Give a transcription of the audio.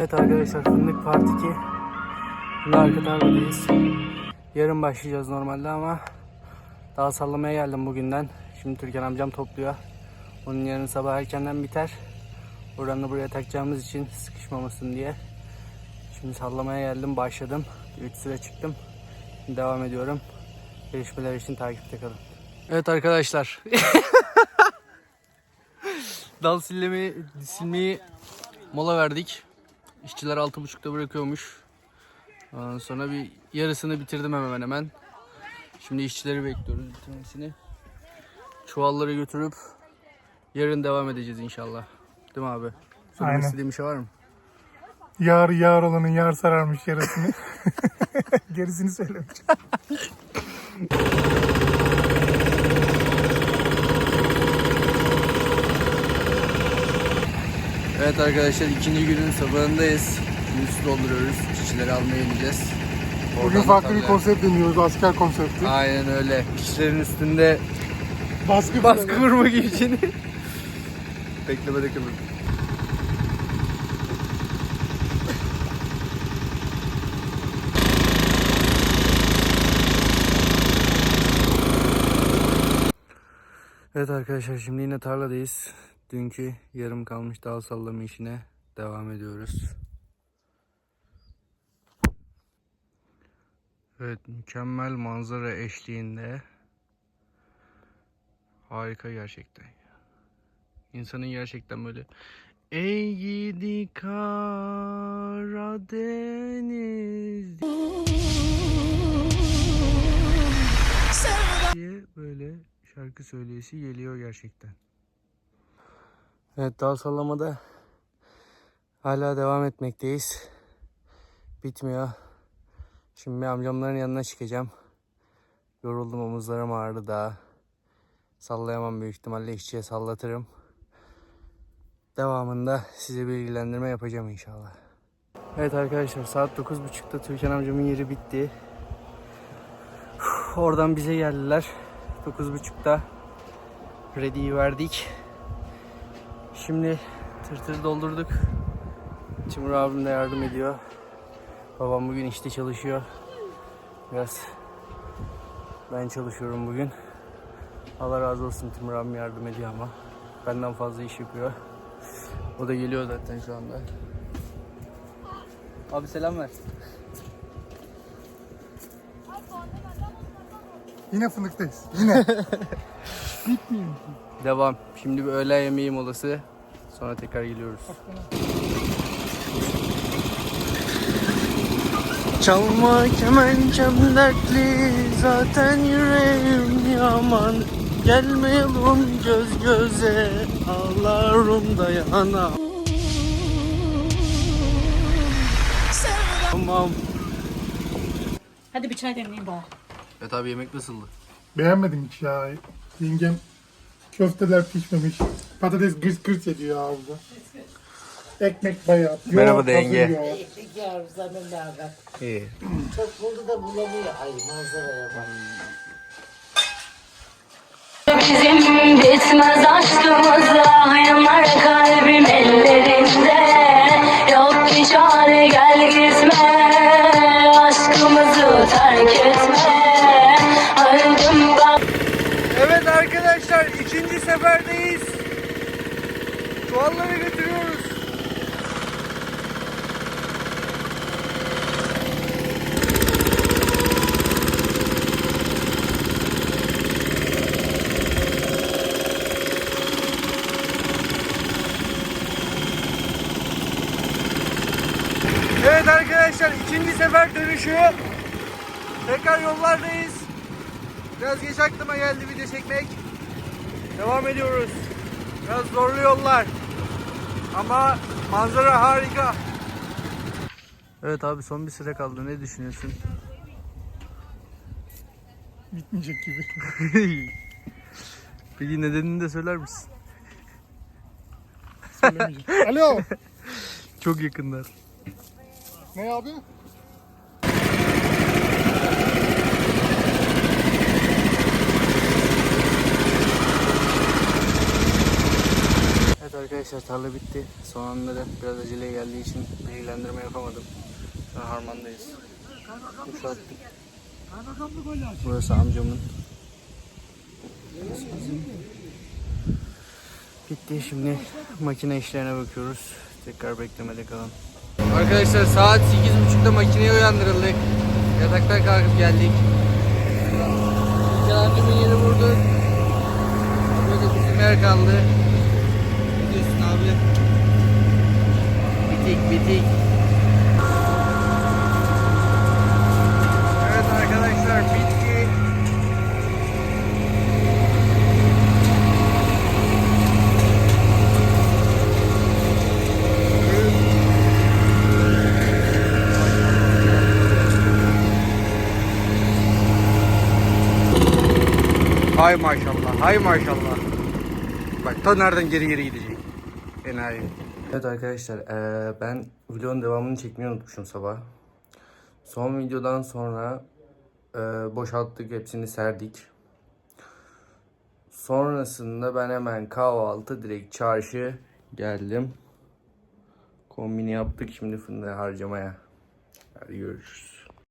Evet arkadaşlar Fındık Part 2 Şimdi arka tarladayız Yarın başlayacağız normalde ama Daha sallamaya geldim bugünden. Şimdi Türkan amcam topluyor. Onun yarın sabah erkenden biter. Da buraya takacağımız için sıkışmamasın diye. Şimdi sallamaya geldim başladım. 3 sıra çıktım. Şimdi devam ediyorum. Gelişmeler için takipte kalın. Evet arkadaşlar. Dal silmeyi, silmeyi mola verdik. İşçiler altı buçukta bırakıyormuş. Ondan sonra bir yarısını bitirdim hemen hemen. Şimdi işçileri bekliyoruz bitirmesini. Çuvalları götürüp yarın devam edeceğiz inşallah. Değil mi abi? Sormak Aynen. istediğim bir şey var mı? Yar yar olanın yar sararmış yarasını. Gerisini söylemeyeceğim. Evet arkadaşlar ikinci günün sabahındayız. Şimdi su dolduruyoruz. İşçileri almaya gideceğiz. Bugün Oradan da farklı bir tabii- konsept deniyoruz. Asker konsepti. Aynen öyle. İşçilerin üstünde Baskı baskı kuralım. vurmak için. Beklemede kalın. Evet arkadaşlar şimdi yine tarladayız. Dünkü yarım kalmış dal sallama işine devam ediyoruz. Evet mükemmel manzara eşliğinde Harika gerçekten. İnsanın gerçekten böyle Ey gidi Karadeniz diye böyle şarkı söyleyesi geliyor gerçekten. Evet dal sallamada hala devam etmekteyiz. Bitmiyor. Şimdi amcamların yanına çıkacağım. Yoruldum omuzlarım ağrıdı daha. Sallayamam büyük ihtimalle işçiye sallatırım. Devamında size bilgilendirme yapacağım inşallah. Evet arkadaşlar saat 9.30'da Türkan amcamın yeri bitti. Oradan bize geldiler. 9.30'da ready'yi verdik. Şimdi tırtır doldurduk. Timur abim de yardım ediyor. Babam bugün işte çalışıyor. Biraz ben çalışıyorum bugün. Allah razı olsun Timur abim yardım ediyor ama. Benden fazla iş yapıyor. O da geliyor zaten şu anda. Abi selam ver. Yine fındıktayız. Yine. Devam. Şimdi bir öğle yemeği molası. Sonra tekrar geliyoruz. Çalma kemençem dertli zaten yüreğim yaman Gelmeyelim göz göze ağlarım dayana Tamam. Hadi bir çay demleyin bana. Evet abi yemek nasıldı? Beğenmedim hiç ya. Yengem köfteler pişmemiş. Patates gırs gırs ediyor ağızda. Ekmek bayağı. Yoğurt, Merhaba da hazır yenge. yoğurt. İyi. Çok buldu da bulamıyor. Ay manzaraya bak. Bizim bitmez aşkımıza yanar kalbim Çuvalları götürüyoruz. Evet arkadaşlar ikinci sefer dönüşü. Tekrar yollardayız. Biraz geç aklıma geldi video çekmek. Devam ediyoruz. Biraz zorlu yollar. Ama manzara harika. Evet abi son bir sıra kaldı. Ne düşünüyorsun? Bitmeyecek gibi. Peki nedenini de söyler misin? Söylemeyeceğim. Alo. Çok yakınlar. Ne abi? Evet arkadaşlar tarla bitti. Son anları biraz acele geldiği için bilgilendirme yapamadım. Şu an harmandayız. Kuşattık. Burası amcamın. Bitti şimdi makine işlerine bakıyoruz. Tekrar beklemede kalın. Arkadaşlar saat 8.30'da makineye uyandırıldık. Yataktan kalkıp geldik. Kendimi yeni vurdu. Böyle bizim yer kaldı. Diyorsun abi? Bitik bitik. Evet arkadaşlar bitti. Hay maşallah, hay maşallah. Bak ta nereden geri geri gidecek. Enayi. Evet arkadaşlar eee, ben videonun devamını çekmeyi unutmuşum sabah. Son videodan sonra eee, boşalttık hepsini serdik. Sonrasında ben hemen kahvaltı direkt çarşı geldim. Kombini yaptık şimdi fındığı harcamaya. Hadi görüşürüz.